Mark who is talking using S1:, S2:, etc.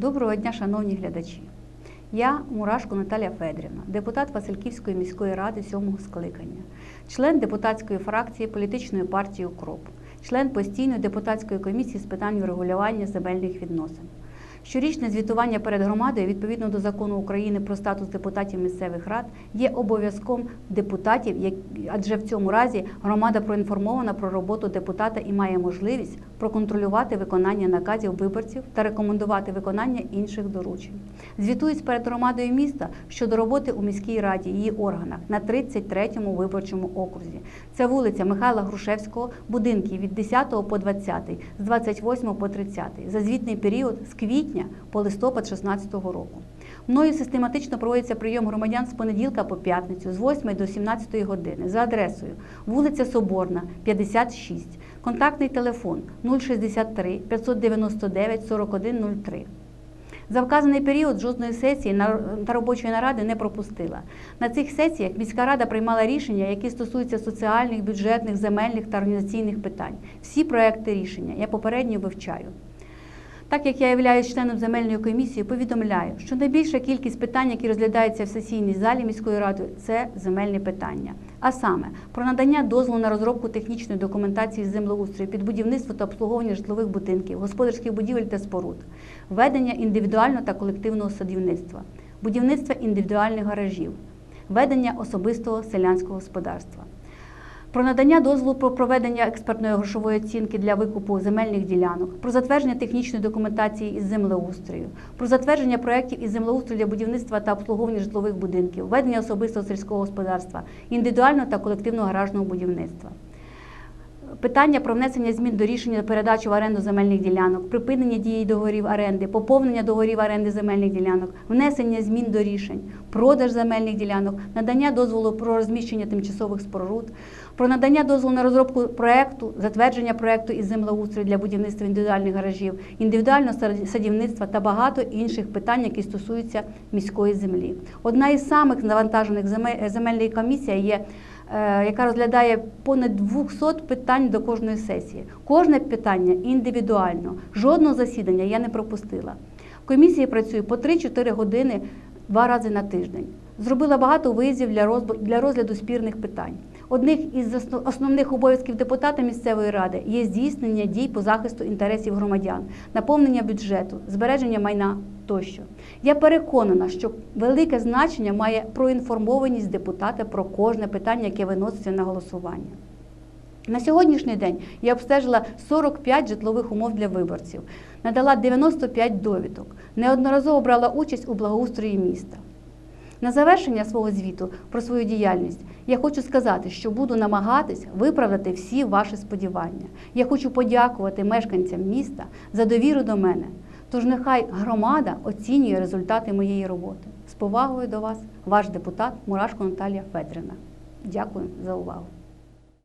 S1: Доброго дня, шановні глядачі. Я Мурашко Наталія Федорівна, депутат Васильківської міської ради сьомого скликання, член депутатської фракції політичної партії Укроп, член постійної депутатської комісії з питань врегулювання земельних відносин. Щорічне звітування перед громадою відповідно до закону України про статус депутатів місцевих рад є обов'язком депутатів, адже в цьому разі громада проінформована про роботу депутата і має можливість проконтролювати виконання наказів виборців та рекомендувати виконання інших доручень. Звітуюсь перед громадою міста щодо роботи у міській раді її органах на 33-му виборчому окрузі. Це вулиця Михайла Грушевського, будинки від 10 по 20, з 28 по 30, за звітний період з квітня по листопад 2016 року. Мною систематично проводиться прийом громадян з понеділка по п'ятницю з 8 до 17 години за адресою вулиця Соборна, 56, контактний телефон 063 599 4103. За вказаний період жодної сесії та робочої наради не пропустила. На цих сесіях міська рада приймала рішення, які стосуються соціальних, бюджетних, земельних та організаційних питань. Всі проекти рішення я попередньо вивчаю. Так як я являюсь членом земельної комісії, повідомляю, що найбільша кількість питань, які розглядаються в сесійній залі міської ради, це земельні питання. А саме про надання дозволу на розробку технічної документації з землеустрою під будівництво та обслуговування житлових будинків, господарських будівель та споруд, ведення індивідуального та колективного садівництва, будівництва індивідуальних гаражів, ведення особистого селянського господарства. Про надання дозволу про проведення експертної грошової оцінки для викупу земельних ділянок, про затвердження технічної документації із землеустрою, про затвердження проєктів із землеустрою для будівництва та обслуговування житлових будинків, ведення особистого сільського господарства, індивідуального та колективного гаражного будівництва. Питання про внесення змін до рішення передачі в оренду земельних ділянок, припинення дії договорів оренди, поповнення договорів оренди земельних ділянок, внесення змін до рішень, продаж земельних ділянок, надання дозволу про розміщення тимчасових споруд, про надання дозволу на розробку проекту, затвердження проекту із землеустрою для будівництва індивідуальних гаражів, індивідуального садівництва та багато інших питань, які стосуються міської землі. Одна із самих навантажених земель- земельних комісія є яка розглядає понад 200 питань до кожної сесії. Кожне питання індивідуально. Жодного засідання я не пропустила. В комісії працюю по 3-4 години два рази на тиждень. Зробила багато виїздів для розгляду спірних питань. Одних із основних обов'язків депутата місцевої ради є здійснення дій по захисту інтересів громадян, наповнення бюджету, збереження майна тощо. Я переконана, що велике значення має проінформованість депутата про кожне питання, яке виноситься на голосування. На сьогоднішній день я обстежила 45 житлових умов для виборців, надала 95 довідок, неодноразово брала участь у благоустрої міста. На завершення свого звіту про свою діяльність я хочу сказати, що буду намагатись виправдати всі ваші сподівання. Я хочу подякувати мешканцям міста за довіру до мене. Тож нехай громада оцінює результати моєї роботи. З повагою до вас, ваш депутат Мурашко Наталія Федорівна. Дякую за увагу.